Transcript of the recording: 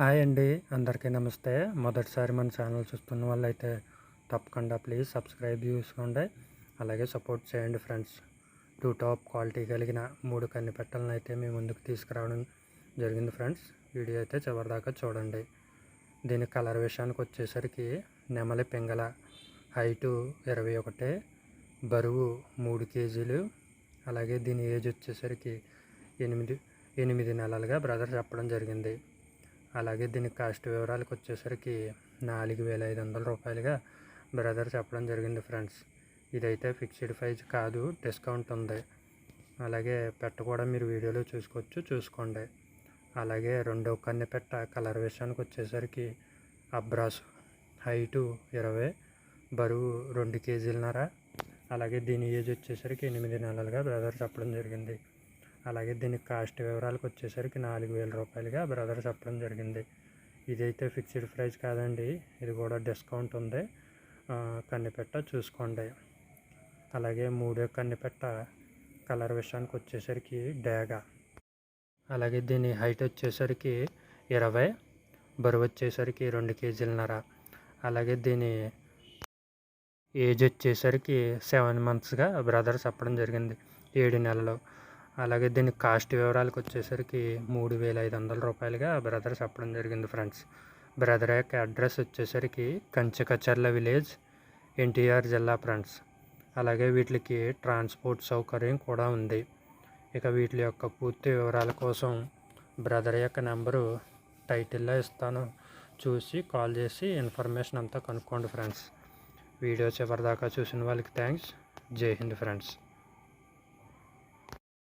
Hi అండి. అందరికీ నమస్తే. మొదటిసారి మన ఛానల్ చూస్తున్న వాళ్ళైతే తప్పకుండా ప్లీజ్ సబ్స్క్రైబ్ చేసుకోండి. అలాగే సపోర్ట్ చేయండి ఫ్రెండ్స్. టూ టాప్ క్వాలిటీ కలిగిన మూడు కన్ని పెట్టలను అయితే మీ ముందుకు తీసుకురావడం జరిగింది ఫ్రెండ్స్. వీడియో అయితే చివరిదాకా చూడండి. దీని కలర్ విషయానికి వచ్చేసరికి నెమలి పింగళ. హైటు ఇరవై ఒకటి. బరువు మూడు కేజీలు. అలాగే దీని ఏజ్ వచ్చేసరికి ఎనిమిది ఎనిమిది నెలలుగా బ్రదర్ చెప్పడం జరిగింది. అలాగే దీని కాస్ట్ వివరాలకు వచ్చేసరికి నాలుగు వేల ఐదు వందల రూపాయలుగా బ్రదర్ చెప్పడం జరిగింది ఫ్రెండ్స్. ఇదైతే ఫిక్స్డ్ ప్రైజ్ కాదు డిస్కౌంట్ ఉంది. అలాగే పెట్ట కూడా మీరు వీడియోలో చూసుకోవచ్చు చూసుకోండి. అలాగే రెండో కన్నె పెట్ట కలర్ విషయానికి వచ్చేసరికి అబ్రాస్ హైటు ఇరవై బరువు రెండు కేజీలన్నర. అలాగే దీని ఏజ్ వచ్చేసరికి ఎనిమిది నెలలుగా బ్రదర్ చెప్పడం జరిగింది. అలాగే దీని కాస్ట్ వివరాలకు వచ్చేసరికి నాలుగు వేల రూపాయలుగా బ్రదర్ చెప్పడం జరిగింది. ఇదైతే ఫిక్స్డ్ ప్రైస్ కాదండి. ఇది కూడా డిస్కౌంట్ ఉంది. కన్నెపెట్ట చూసుకోండి. అలాగే మూడో కన్నెపెట్ట కలర్ విషయానికి వచ్చేసరికి డేగా. అలాగే దీని హైట్ వచ్చేసరికి ఇరవై బరువు వచ్చేసరికి రెండు కేజీలన్నర. అలాగే దీని ఏజ్ వచ్చేసరికి సెవెన్ మంత్స్గా బ్రదర్ చెప్పడం జరిగింది. ఏడు నెలలు. అలాగే దీని కాస్ట్ వివరాలకు వచ్చేసరికి మూడు వేల ఐదు వందల రూపాయలుగా బ్రదర్ చెప్పడం జరిగింది ఫ్రెండ్స్. బ్రదర్ యొక్క అడ్రస్ వచ్చేసరికి కంచకచర్ల విలేజ్ ఎన్టీఆర్ జిల్లా ఫ్రెండ్స్. అలాగే వీటికి ట్రాన్స్పోర్ట్ సౌకర్యం కూడా ఉంది. ఇక వీటి యొక్క పూర్తి వివరాల కోసం బ్రదర్ యొక్క నెంబరు టైటిల్లో ఇస్తాను. చూసి కాల్ చేసి ఇన్ఫర్మేషన్ అంతా కనుక్కోండి ఫ్రెండ్స్. వీడియో చివరిదాకా చూసిన వాళ్ళకి థ్యాంక్స్. జై హింద్ ఫ్రెండ్స్.